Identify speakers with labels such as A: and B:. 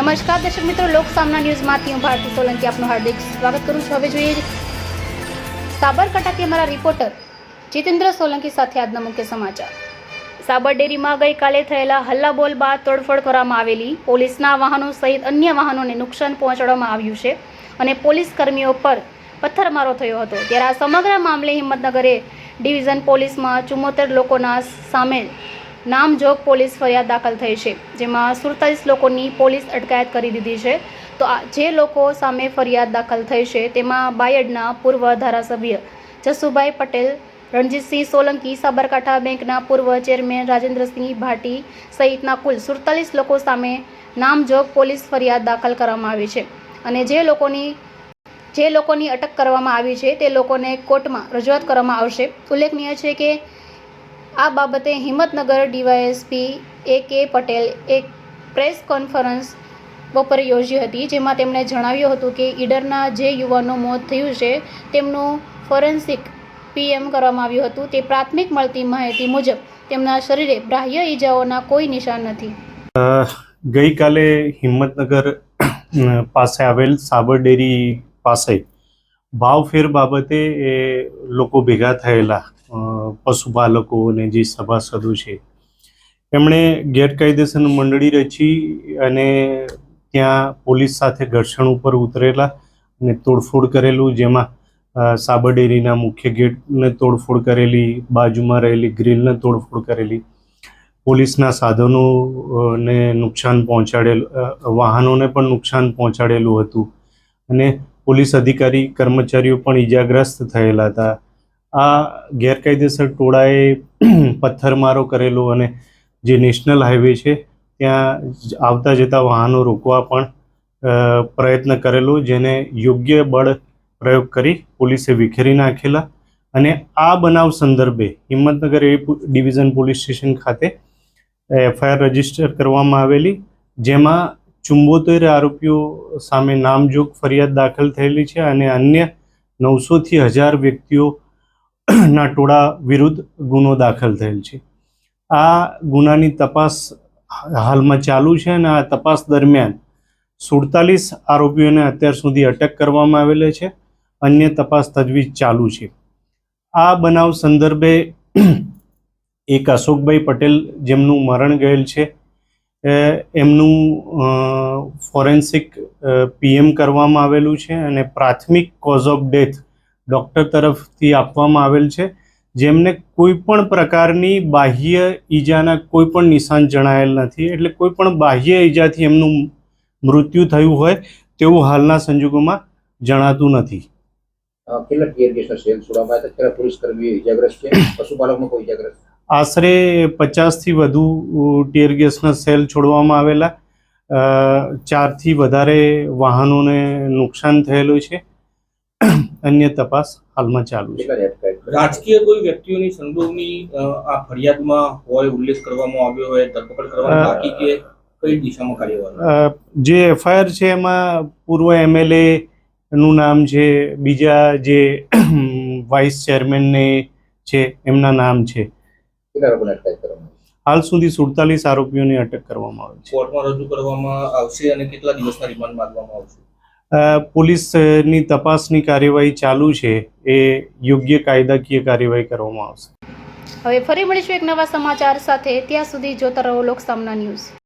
A: નમસ્કાર, દર્શક મિત્રો, લોક સામના ન્યૂઝમાંથી હું ભારતી સોલંકી આપનું હાર્દિક સ્વાગત કરું છું. હવે જોઈએ સાબરકાંઠાથી અમારા રિપોર્ટર જીતેન્દ્ર સોલંકી સાથે આજના મુખ્ય સમાચાર. સાબર ડેરીમાં ગઈકાલે થયેલા હલ્લાબોલ બાદ તોડફોડ કરવામાં આવેલી પોલીસના વાહનો સહિત અન્ય વાહનોને નુકસાન પહોંચાડવામાં આવ્યું છે અને પોલીસ કર્મીઓ પર પથ્થરમારો થયો હતો. ત્યારે આ સમગ્ર મામલે હિંમતનગરે ડિવિઝન પોલીસમાં ચુમ્મોતેર લોકોના સામે નામજોગ પોલીસ ફરિયાદ દાખલ થઈ છે, જેમાં સુડતાલીસ લોકોની પોલીસ અટકાયત કરી દીધી છે. તો જે લોકો સામે ફરિયાદ દાખલ થઈ છે, તેમાં બાયડના પૂર્વ ધારાસભ્ય જસુભાઈ પટેલ, રણજીતસિંહ સોલંકી, સાબરકાંઠા બેંકના પૂર્વ ચેરમેન રાજેન્દ્રસિંહ ભાટી સહિતના કુલ સુડતાલીસ લોકો સામે નામજોગ પોલીસ ફરિયાદ દાખલ કરવામાં આવી છે. અને જે લોકોની જે લોકોની અટક કરવામાં આવી છે, તે લોકોને કોર્ટમાં રજૂઆત કરવામાં આવશે. ઉલ્લેખનીય છે કે આ બાબતે હિંમતનગર ડીવાયએસપી એ કે પટેલ એક પ્રેસ કોન્ફરન્સ બપોરે યોજી હતી, જેમાં તેમણે જણાવ્યું હતું કે ઈડરના જે યુવાનનું મોત થયું છે, તેમનું ફોરેન્સિક પીએમ કરવામાં આવ્યું હતું. તે પ્રાથમિક મળતી માહિતી મુજબ, તેમના શરીરે બાહ્ય ઈજાઓના કોઈ નિશાન નથી.
B: ગઈકાલે હિંમતનગર પાસે આવેલ સાબર ડેરી પાસે ભાવફેર બાબતે એ લોકો ભેગા થયેલા. પશુપાલકો અને જે સભાસદો છે, એમણે ગેરકાયદેસર મંડળી રચી અને ત્યાં પોલીસ સાથે ઘર્ષણ ઉપર ઉતરેલા અને તોડફોડ કરેલું, જેમાં સાબરડેરીના સાબર ડેરીના મુખ્ય ગેટને તોડફોડ કરેલી, બાજુમાં રહેલી ગ્રીલને તોડફોડ કરેલી, પોલીસના સાધનોને નુકસાન પહોંચાડેલું વાહનોને પણ નુકસાન પહોંચાડેલું હતું અને પોલીસ અધિકારી કર્મચારીઓ પણ ઈજાગ્રસ્ત થયેલા હતા. આ ગેરકાયદેસર ટોળાએ પથ્થરમારો કરેલો અને જે નેશનલ હાઈવે છે, ત્યાં આવતા જતા વાહનો રોકવા પણ પ્રયત્ન કરેલો, જેને યોગ્ય બળ પ્રયોગ કરી પોલીસે વિખેરી નાખેલા અને આ બનાવ સંદર્ભે Himmatnagar A division police station ખાતે એફઆઈઆર રજિસ્ટર કરવામાં આવેલી, જેમાં ચુંબોતેર આરોપીઓ સામે નામજોગ ફરિયાદ દાખલ થયેલી છે અને અન્ય નવસોથી હજાર વ્યક્તિઓ ના ટોળા વિરુદ્ધ ગુનો દાખલ થયેલ છે. આ ગુનાની તપાસ હાલમાં ચાલુ છે અને આ તપાસ દરમિયાન સુડતાલીસ આરોપીઓને અત્યાર સુધી અટક કરવામાં આવેલ છે. અન્ય તપાસ તજવીજ ચાલુ છે. આ બનાવ સંદર્ભે એક અશોકભાઈ પટેલ જેમનું મરણ ગયેલ છે. એમનું ફોરેન્સિક પીએમ કરવામાં આવેલું છે અને પ્રાથમિક કોઝ ઓફ ડેથ ડૉક્ટર તરફથી આપવામાં આવેલ છે જેમને કોઈ પણ પ્રકારની બાહ્ય ઈજાના કોઈ પણ નિશાન જણાયેલ નથી એટલે કોઈ પણ બાહ્ય ઈજાથી એમનું મૃત્યુ થયું હોય તેવું હાલના સંજોગોમાં જણાતું નથી. આશરે પચાસથી વધુ ટીયર ગેસના સેલ છોડવામાં આવેલા ચારથી વધારે વાહનોને નુકસાન થયેલું છે. અન્ય તપાસ હાલમાં ચાલુ છે.
C: રાજકીય કોઈ વ્યક્તિઓની સંડોવણી આ ફરિયાદમાં હોય ઉલ્લેખ કરવામાં આવ્યો હોય ધરપકડ
B: કરવામાં
C: બાકી કે કઈ દિશામાં કાર્યવાહી?
B: જે એફઆઈઆર છે એમાં પૂર્વ એમએલએ નું નામ છે બીજા જે વાઇસ ચેરમેન ને છે એમના નામ છે? હાલ સુધી સુડતાલીસ આરોપીઓની અટક કરવામાં આવી છે.
C: કોર્ટમાં રજૂ કરવામાં આવશે અને કેટલા દિવસના રિમાન્ડ માંગવામાં આવશે?
B: પોલીસની તપાસની કાર્યવાહી ચાલુ છે, એ યોગ્ય કાયદાકીય કાર્યવાહી કરવામાં આવશે.
A: હવે ફરી મળીશું એક નવા સમાચાર સાથે. ત્યાં સુધી જોતા રહો લોક સામના ન્યૂઝ.